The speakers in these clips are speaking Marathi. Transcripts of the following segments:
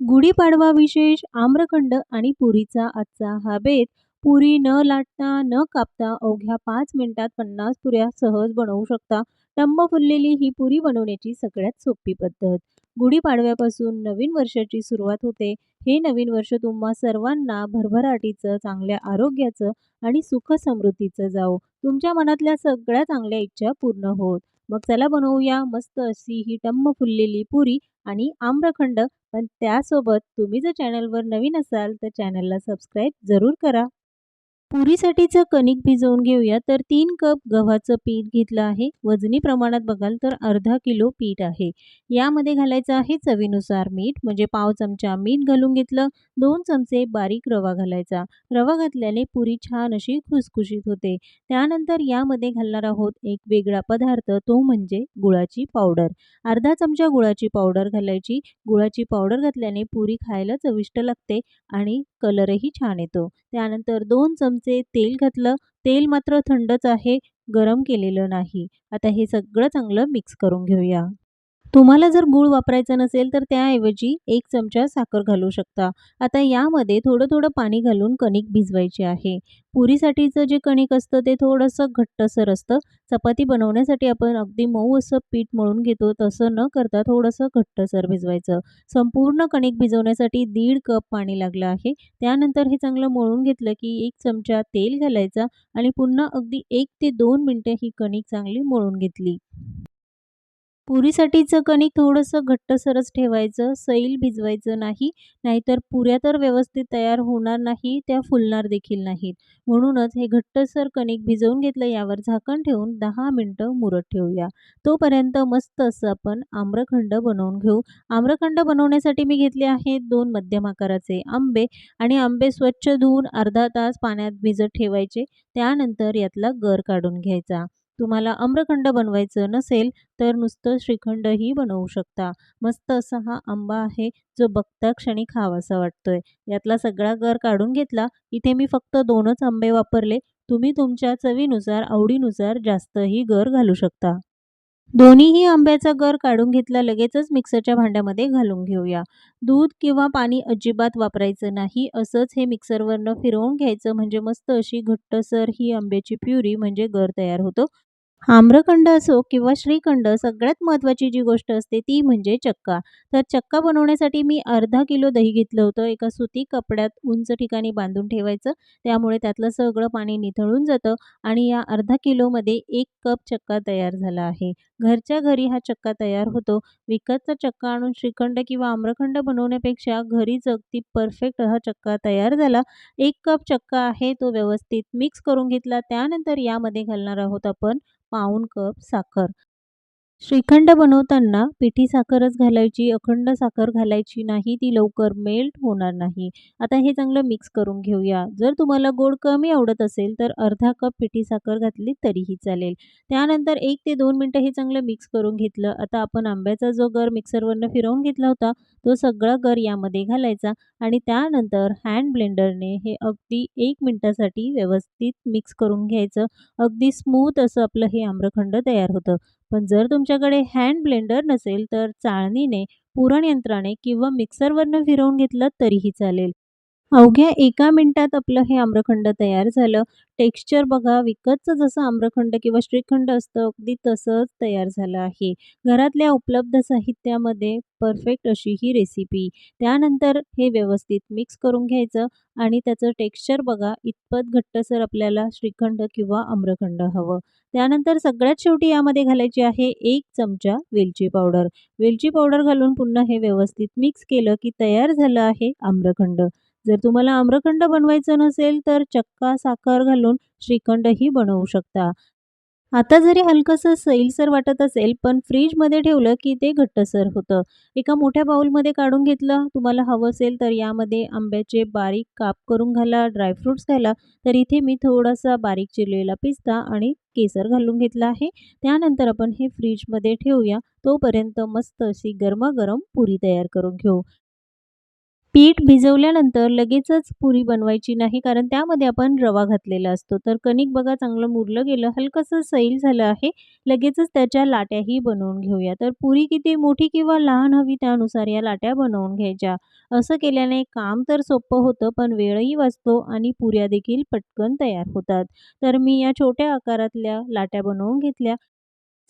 गुढीपाडवा विशेष आम्रखंड आणि पुरीचा आजचा हा बेत. पुरी न लाटता न कापता अवघ्या पाच मिनिटात पन्नास पुऱ्या सहज बनवू शकता. टंब फुललेली ही पुरी बनवण्याची सगळ्यात सोपी पद्धत. गुढीपाडव्यापासून नवीन वर्षाची सुरुवात होते. हे नवीन वर्ष तुम्हा सर्वांना भरभराटीचं चांगल्या आरोग्याचं आणि सुख समृद्धीचं जावो. तुमच्या मनातल्या सगळ्या चांगल्या इच्छा पूर्ण होत. मग चला बनवूया मस्त अशी ही टम्म फुललेली पुरी आणि आम्रखंड. पण त्यासोबत तुम्ही जर चॅनलवर नवीन असाल तर चॅनलला सबस्क्राईब जरूर करा. पुरीसाठीचं कणिक भिजवून घेऊया. तर तीन कप गव्हाचं पीठ घेतलं आहे. वजनी प्रमाणात बघाल तर अर्धा किलो पीठ आहे. यामध्ये घालायचं आहे चवीनुसार मीठ म्हणजे पाव चमचा मीठ घालून घेतलं. दोन चमचे बारीक रवा घालायचा. रवा घातल्याने पुरी छान अशी खुसखुशीत होते. त्यानंतर यामध्ये घालणार आहोत एक वेगळा पदार्थ तो म्हणजे गुळाची पावडर. अर्धा चमचा गुळाची पावडर घालायची. गुळाची पावडर घातल्याने पुरी खायला चविष्ट लागते आणि कलरही छान येतो. त्यानंतर दोन चमचे तेल घातलं. तेल मात्र थंडच आहे गरम केलेलं नाही. आता हे सगळं चांगलं मिक्स करून घेऊया. तुम्हाला जर गूळ वापरायचा नसेल तर त्याऐवजी एक चमचा साखर घालू शकता. आता यामध्ये थोडं थोडं पाणी घालून कणिक भिजवायचे आहे. पुरीसाठीचं जे कणिक असतं ते थोडंसं घट्टसर असतं. चपाती बनवण्यासाठी आपण अगदी मऊ असं पीठ मळून घेतो तसं न करता थोडंसं घट्टसर भिजवायचं. संपूर्ण कणिक भिजवण्यासाठी दीड कप पाणी लागलं आहे. त्यानंतर हे चांगलं मळून घेतलं की एक चमचा तेल घालायचा आणि पुन्हा अगदी एक ते दोन मिनटं ही कणिक चांगली मळून घेतली. पुरीसाठीचं कणिक थोडंसं घट्टसरच ठेवायचं सैल भिजवायचं नाही नाहीतर पुऱ्या तर व्यवस्थित तयार होणार नाही त्या फुलणार देखील नाहीत. म्हणूनच हे घट्टसर कणिक भिजवून घेतलं यावर झाकण ठेवून दहा मिनटं मुरत ठेवूया. तोपर्यंत मस्त असं आपण आम्रखंड बनवून घेऊ. आम्रखंड बनवण्यासाठी मी घेतले आहेत दोन मध्यम आकाराचे आंबे आणि आंबे स्वच्छ धुवून अर्धा तास पाण्यात भिजत ठेवायचे. त्यानंतर यातला गर काढून घ्यायचा. तुम्हाला आम्रखंड बनवायचं नसेल तर नुसतं श्रीखंडही बनवू शकता. मस्त असा हा आंबा आहे जो बघता क्षणी खावासा वाटतोय. यातला सगळा गर काढून घेतला इथे मी फक्त दोनच आंबे वापरले. तुम्ही तुमच्या चवीनुसार आवडीनुसार जास्तही गर घालू शकता. दोन्हीही आंब्याचा गर काढून घेतला लगेचच मिक्सरच्या भांड्यामध्ये घालून घेऊया. दूध किंवा पाणी अजिबात वापरायचं नाही असंच हे मिक्सरवरनं फिरवून घ्यायचं. म्हणजे मस्त अशी घट्टसर ही आंब्याची प्युरी म्हणजे गर तयार होतो. आम्रखंड असो किंवा श्रीखंड सगळ्यात महत्त्वाची जी गोष्ट असते ती म्हणजे चक्का. तर चक्का बनवण्यासाठी मी अर्धा किलो दही घेतलं होतं. एका सुती कपड्यात उंच ठिकाणी बांधून ठेवायचं. त्यामुळे त्यातलं सगळं पाणी निथळून जातं आणि या अर्धा किलोमध्ये एक कप चक्का तयार झाला आहे. घरच्या घरी हा चक्का तयार होतो. विकतचा चक्का आणून श्रीखंड किंवा आम्रखंड बनवण्यापेक्षा घरीच अगदी परफेक्ट हा चक्का तयार झाला. एक कप चक्का आहे तो व्यवस्थित मिक्स करून घेतला. त्यानंतर यामध्ये घालणार आहोत आपण पाऊण कप साखर श्रीखंड बनवताना पिठी साखरच घालायची अखंड साखर घालायची नाही ती लवकर मेल्ट होणार नाही. आता हे चांगलं मिक्स करून घेऊया. जर तुम्हाला गोड कमी आवडत असेल तर अर्धा कप पिठी साखर घातली तरीही चालेल. त्यानंतर एक ते दोन मिनटं हे चांगलं मिक्स करून घेतलं. आता आपण आंब्याचा जो गर मिक्सरवरनं फिरवून घेतला होता तो सगळा गर यामध्ये घालायचा आणि त्यानंतर हँड ब्लेंडरने हे अगदी एक मिनटासाठी व्यवस्थित मिक्स करून घ्यायचं. अगदी स्मूथ असं आपलं हे आम्रखंड तयार होतं. पण जर तुमच्याकडे हँड ब्लेंडर नसेल तर चाळणीने पुरणयंत्राने किंवा मिक्सरवरनं फिरवून घेतलं तरीही चालेल. अवघ्या एका मिनिटात आपलं हे आम्रखंड तयार झालं. टेक्स्चर बघा विकतचं जसं आम्रखंड किंवा श्रीखंड असतं अगदी तसंच तयार झालं आहे. घरातल्या उपलब्ध साहित्यामध्ये परफेक्ट अशी ही रेसिपी त्यानंतर हे व्यवस्थित मिक्स करून घ्यायचं आणि त्याचं टेक्स्चर बघा इतपत घट्टसर आपल्याला श्रीखंड किंवा आम्रखंड हवं. त्यानंतर सगळ्यात शेवटी यामध्ये घालायची आहे एक चमचा वेलची पावडर. वेलची पावडर घालून पुन्हा हे व्यवस्थित मिक्स केलं की तयार झालं आहे आम्रखंड. जर तुम्हाला आम्रखंड बनवायचं नसेल तर चक्का साखर घालून श्रीखंडही बनवू शकता. आता जरी हलकंसं सैलसर वाटत असेल पण फ्रीजमध्ये ठेवलं की ते घट्टसर होतं. एका मोठ्या बाऊलमध्ये काढून घेतलं तुम्हाला हवं असेल तर यामध्ये आंब्याचे बारीक काप करून घाला ड्रायफ्रूट्स घाला तर इथे मी थोडासा बारीक चिरलेला पिस्ता आणि केसर घालून घेतला आहे. त्यानंतर आपण हे फ्रीजमध्ये ठेवूया. तोपर्यंत मस्त अशी गरमागरम पुरी तयार करून घेऊ. पीठ भिजवल्यानंतर लगेचच पुरी बनवायची नाही कारण त्यामध्ये आपण रवा घातलेला असतो. तर कणिक बघा चांगलं मुरलं गेलं, हलकंसं सैल झालं आहे. लगेचच त्याच्या लाट्याही बनवून घेऊया. तर पुरी किती मोठी किंवा लहान हवी त्यानुसार या लाट्या बनवून घ्यायच्या. असं केल्याने काम तर सोपं होतं, पण वेळही वाचतो आणि पुऱ्या देखील पटकन तयार होतात. तर मी या छोट्या आकारातल्या लाट्या बनवून घेतल्या.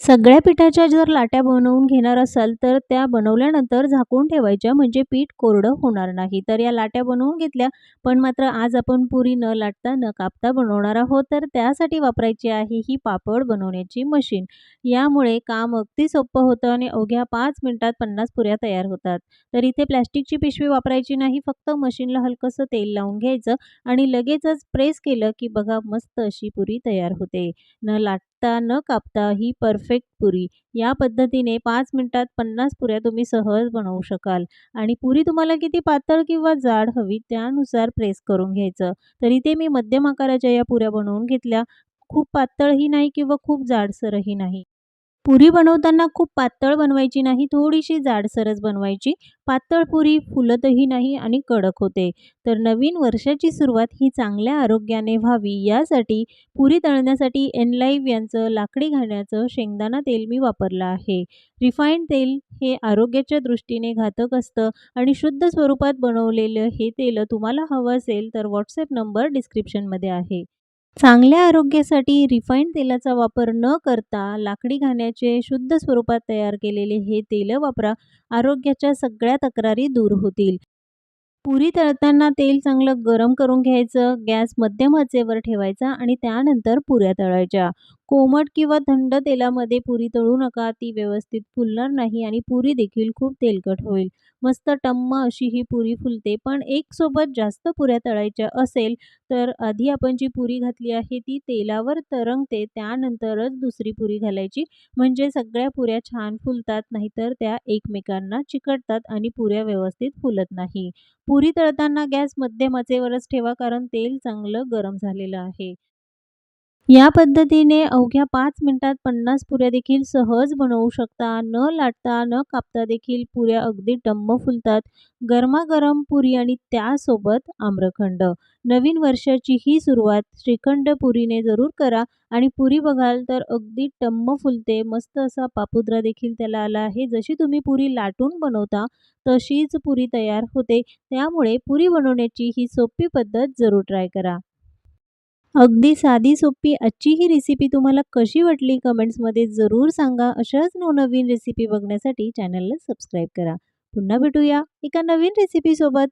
सगळ्या पिठाच्या जर लाट्या बनवून घेणार असाल, तर त्या बनवल्यानंतर झाकून ठेवायच्या म्हणजे पीठ कोरडं होणार नाही. तर या लाट्या बनवून घेतल्या, पण मात्र आज आपण पुरी न लाटता, न कापता बनवणार आहोत. तर त्यासाठी वापरायची आहे ही पापड बनवण्याची मशीन. यामुळे काम अगदी सोपं होतं आणि अवघ्या पाच मिनिटात 50 पुऱ्या तयार होतात. तर इथे प्लॅस्टिकची पिशवी वापरायची नाही, फक्त मशीनला हलकंसं तेल लावून घ्यायचं आणि लगेचच प्रेस केलं की बघा मस्त अशी पुरी तयार होते. न लाट कापता न कापता ही परफेक्ट पुरी. या पद्धतीने पाच मिनिटात 50 पुऱ्या तुम्ही सहज बनवू शकाल आणि पुरी तुम्हाला किती पातळ किंवा जाड हवी त्यानुसार प्रेस करून घ्यायचं. तर इथे मी मध्यम आकाराच्या या पुऱ्या बनवून घेतल्या. खूप पातळही नाही किंवा खूप जाडसरही नाही. पुरी बनवताना खूप पातळ बनवायची नाही, थोडीशी जाडसरच बनवायची. पातळ पुरी फुलतही नाही आणि कडक होते. तर नवीन वर्षाची सुरुवात ही चांगल्या आरोग्याने व्हावी यासाठी पुरी तळण्यासाठी एनलाईव्ह यांचं लाकडी घाण्याचं शेंगदाणा तेल मी वापरलं आहे. रिफाईंड तेल हे आरोग्याच्या दृष्टीने घातक असतं आणि शुद्ध स्वरूपात बनवलेलं हे तेल तुम्हाला हवं असेल तर व्हॉट्सॲप नंबर डिस्क्रिप्शनमध्ये आहे. चांगल्या आरोग्यासाठी रिफाईंड तेलाचा वापर न करता लाकडी घाण्याचे शुद्ध स्वरूपात तयार केलेले हे तेल वापरा. आरोग्याच्या सगळ्या तक्रारी दूर होतील. पुरी तळताना तेल चांगलं गरम करून घ्यायचं. गॅस मध्यम आचेवर ठेवायचा आणि त्यानंतर पुऱ्या तळायच्या. कोमट किंवा थंड तेलामध्ये पुरी तळू नका, ती व्यवस्थित फुलणार नाही आणि पुरी देखील खूप तेलकट होईल. मस्त टम्म अशी ही पुरी फुलते. पण एकसोबत जास्त पुऱ्या तळायच्या असेल, तर आधी आपण जी पुरी घातली आहे ती तेलावर तरंगते, त्यानंतरच दुसरी पुरी घालायची. म्हणजे सगळ्या पुऱ्या छान फुलतात, नाहीतर त्या एकमेकांना चिकटतात आणि पुऱ्या व्यवस्थित फुलत नाही. पुरी तळताना गॅस मध्यम आचेवरच ठेवा कारण तेल चांगलं गरम झालेलं आहे. या पद्धतीने अवघ्या पाच मिनिटात 50 पुऱ्या देखील सहज बनवू शकता. न लाटता, न कापता देखील पुऱ्या अगदी टम्म फुलतात. गरमागरम पुरी आणि त्यासोबत आम्रखंड. नवीन वर्षाची ही सुरुवात श्रीखंड पुरीने जरूर करा आणि पुरी बघाल तर अगदी टम्म फुलते. मस्त असा पापुद्रा देखील त्याला आला आहे. जशी तुम्ही पुरी लाटून बनवता, तशीच पुरी तयार होते. त्यामुळे पुरी बनवण्याची ही सोपी पद्धत जरूर ट्राय करा. अगदी साधी सोपी आजची ही रेसिपी तुम्हाला कशी वाटली कमेंट्समध्ये जरूर सांगा. अशाच नवनवीन रेसिपी बघण्यासाठी चॅनलला सबस्क्राईब करा. पुन्हा भेटूया एका नवीन रेसिपीसोबत.